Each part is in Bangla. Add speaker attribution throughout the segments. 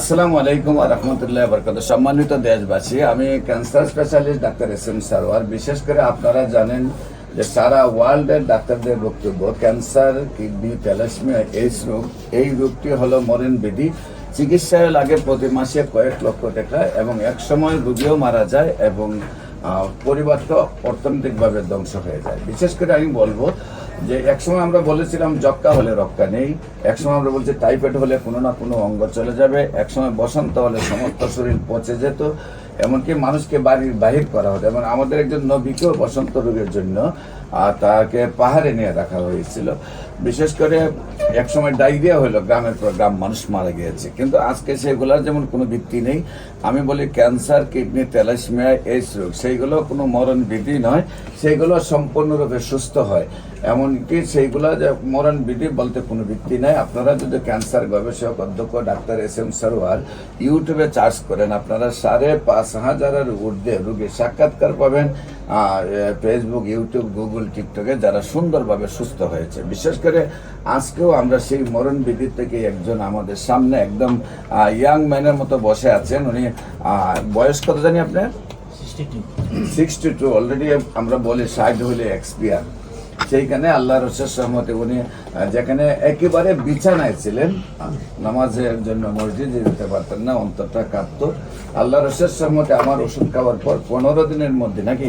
Speaker 1: আসসালামু আলাইকুম রহমতুল্লাহ বরকত সম্মানিত দেশবাসী, আমি cancer specialist doctor S M Sarwar বিশেষ করে আপনারা জানেন যে সারা ওয়ার্ল্ডের ডাক্তারদের বক্তব্য, ক্যান্সার, কিডনি, থ্যালাসমিয়া এইস রোগ, এই রোগটি হলো মরণ বিধি। চিকিৎসায় লাগে প্রতি মাসে কয়েক লক্ষ টাকা এবং এক সময় রোগীও মারা যায় এবং পরিবারটা অর্থনৈতিকভাবে ধ্বংস হয়ে যায়। বিশেষ করে আমি বলব যে একসময় আমরা বলেছিলাম যক্কা হলে রক্কা নেই, একসময় আমরা বলছি টাইফয়েড হলে কোনো না কোনো অঙ্গ চলে যাবে, একসময় বসন্ত হলে সমস্ত শরীর পচে যেত, এমনকি মানুষকে বাড়ির বাহির করা হতো। এবং আমাদের একজন নবীকেও বসন্ত রোগের জন্য আহ, তাকে পাহাড়ে নিয়ে রাখা হয়েছিল। বিশেষ করে একসময় ডায়রিয়া হলো গ্রামের পর গ্রাম মানুষ মারা গিয়েছে। কিন্তু আজকে সেগুলোর যেমন কোনো ভিত্তি নেই আমি বলি ক্যান্সার কিডনি তেলাসমিয়া এইস রোগ সেইগুলো কোনো মরণ বিধি নয় সেইগুলো সম্পূর্ণরূপে সুস্থ হয়। এমনকি সেইগুলো যে মরণ বিধি বলতে কোনো ভিত্তি নাই। আপনারা যদি ক্যান্সার গবেষক অধ্যক্ষ ডাক্তার এস এম সরোয়ার ইউটিউবে চার্জ করেন আপনারা সাড়ে পাঁচ হাজারের ঊর্ধ্বে রোগীর সাক্ষাৎকার পাবেন। ফেসবুক ইউটিউব গুগল টিকটকে যারা সুন্দরভাবে সুস্থ হয়েছে। বিশেষ করে আজকেও আমরা সেই মরণ বিধি থেকে একজন আমাদের সামনে একদম ইয়াং ম্যানের মতো বসে আছেন। উনি বয়স্ক বয়স কত জানি আপনার? সিক্সটি টু অলরেডি আমরা বলি ষাট হলে এক্সপিয়ার সেইখানে আল্লাহ রসের সহমতে উনি যেখানে একেবারে বিছানায় ছিলেন নামাজের জন্য মসজিদে যেতে পারতেন না অন্তরটা কাঁপতো। আল্লাহ রসের সহমতে আমার ওষুধ খাওয়ার পর পনেরো দিনের মধ্যে নাকি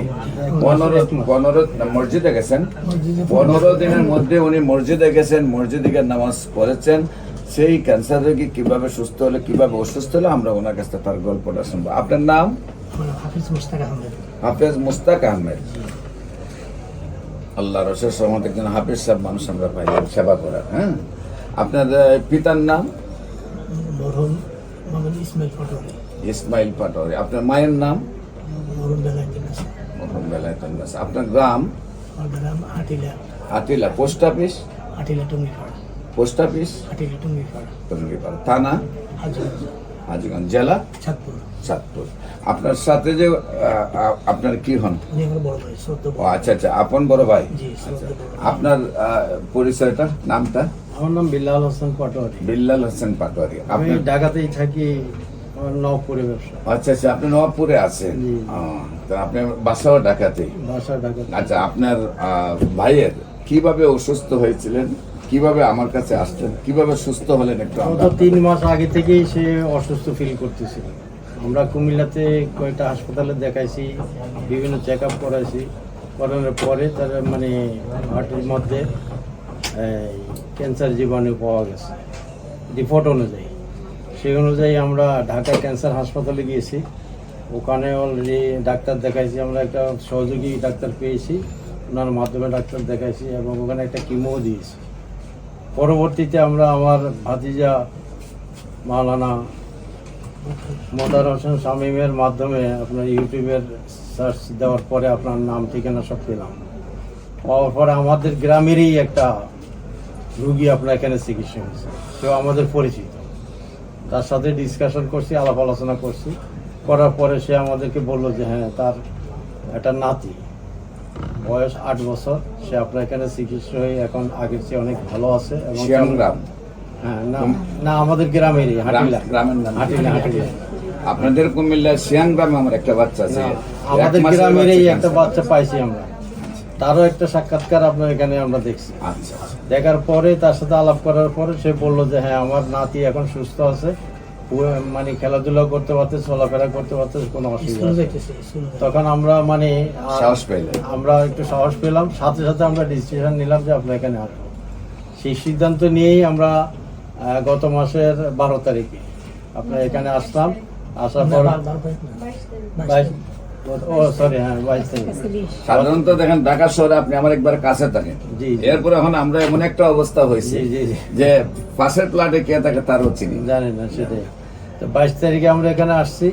Speaker 1: পনেরো পনেরো মসজিদে গেছেন। পনেরো দিনের মধ্যে উনি মসজিদে গেছেন মসজিদে গিয়ে নামাজ পড়েছেন। সেই ক্যান্সার রোগী কীভাবে সুস্থ হলে কীভাবে অসুস্থ হলে আমরা ওনার কাছ থেকে তার গল্পটা শুনব। আপনার নাম?
Speaker 2: হাফিজ মুস্তাক আহমেদ।
Speaker 1: হাফেজ মুস্তাক আহমেদ। আল্লাহ রসের সহমত একজন হাফিজ সাহেব মানুষ আমরা পাই সেবা করার হ্যাঁ? আপনার পিতার নাম?
Speaker 2: ইসমাইল পটোয়ারি।
Speaker 1: আপনার মায়ের নাম। আপনার গ্রাম?
Speaker 2: Atila.
Speaker 1: Post office?
Speaker 2: Atila Tungipara.
Speaker 1: Post office?
Speaker 2: Atila Tungipara.
Speaker 1: Tongipara. থানা? হাজিগঞ্জ জেলা
Speaker 2: চাঁদপুর।
Speaker 1: চাঁদপুর। আপনার সাথে যে আপনার কি হন? ও আচ্ছা আচ্ছা আপন বড় ভাই?
Speaker 2: ভাই।
Speaker 1: আপনার পরিচয়টা নামটা?
Speaker 3: আমার নাম বিল্লাল হোসেন পাটোয়ারি।
Speaker 1: বিল্লাল হোসেন পাটোয়ারি।
Speaker 3: আমি
Speaker 1: আপনি
Speaker 3: ঢাকাতেই থাকি আমার নবপুরে ব্যবসা।
Speaker 1: আচ্ছা আচ্ছা আপনি নবাবপুরে আছেন? আপনার বাসাও ঢাকাতে
Speaker 3: বাসা ঢাকাতে
Speaker 1: আচ্ছা আপনার ভাইয়ের কীভাবে অসুস্থ হয়েছিলেন? কীভাবে আমার কাছে আসলেন কীভাবে সুস্থ হলেন একটু
Speaker 3: গত তিন মাস আগে থেকেই সে অসুস্থ ফিল করতেছিল আমরা কুমিল্লাতে কয়েকটা হাসপাতালে দেখাইছি বিভিন্ন চেক আপ করাইছি। করানোর পরে তার মানে হার্টের মধ্যে ক্যান্সার জীবাণু পাওয়া গেছে। রিপোর্ট অনুযায়ী। সেই অনুযায়ী আমরা ঢাকা ক্যান্সার হাসপাতালে গিয়েছি। ওখানে অলরেডি ডাক্তার দেখাইছি আমরা একটা সহযোগী ডাক্তার পেয়েছি। ওনার মাধ্যমে ডাক্তার দেখাইছি এবং ওখানে একটা কিমো দিয়েছি। পরবর্তীতে আমরা আমার ভাতিজা মালানা মোদার হোসেন শামীমের মাধ্যমে আপনার ইউটিউবের সার্চ দেওয়ার পরে আপনার নাম, ঠিকানা সব পেলাম। পাওয়ার পরে আমাদের গ্রামেরই একটা রুগী আপনার এখানে চিকিৎসা হয়েছে। কেউ আমাদের পরিচিত। তার সাথে ডিসকাশন করছি, আলাপ আলোচনা করছি। করার পরে সে আমাদেরকে বলল যে হ্যাঁ তার একটা নাতি। বয়স আট বছর। সে আপনার এখানে চিকিৎসা হয়ে এখন আগের চেয়ে অনেক ভালো আছে এবং হ্যাঁ না না আমাদের গ্রামেরই হাটিলা।
Speaker 1: গ্রামের নাম?
Speaker 3: হাটিলা হাটিলা।
Speaker 1: আপনাদের কুমিল্লা শিয়াং গ্রামে আমার একটা বাচ্চা আছে।
Speaker 3: আমাদের
Speaker 1: মাসের
Speaker 3: গ্রামেরই একটা বাচ্চা পাইছি আমরা। তারও একটা সাক্ষাৎকার আপনার এখানে আমরা দেখছি।
Speaker 1: আচ্ছা।
Speaker 3: দেখার পরে তার সাথে আলাপ করার পরে সে বলল যে হ্যাঁ আমার নাতি এখন সুস্থ আছে। মানে খেলাধুলা করতে পারতে চলাফেরা করতে পারতে কোনো অসুবিধা। তখন আমরা মানে
Speaker 1: সাহস পাইলেন
Speaker 3: আমরা একটু সাহস পেলাম সাথে সাথে আমরা ডিসিশন নিলাম যে আপনার এখানে আসব। সেই সিদ্ধান্ত নিয়েই আমরা আহ, গত মাসের বারো তারিখে আপনার এখানে আসলাম। আসার পর হ্যাঁ
Speaker 1: সাধারণত দেখেন ঢাকা শহরে আপনি আমার একবার কাছে থাকেন। এরপর এখন আমরা এমন একটা অবস্থা হয়েছে। যে পাশের প্লাটে কে থাকে তারও চিনি
Speaker 3: জানেন না সেটাই। তো বাইশ তারিখে আমরা এখানে আসছি।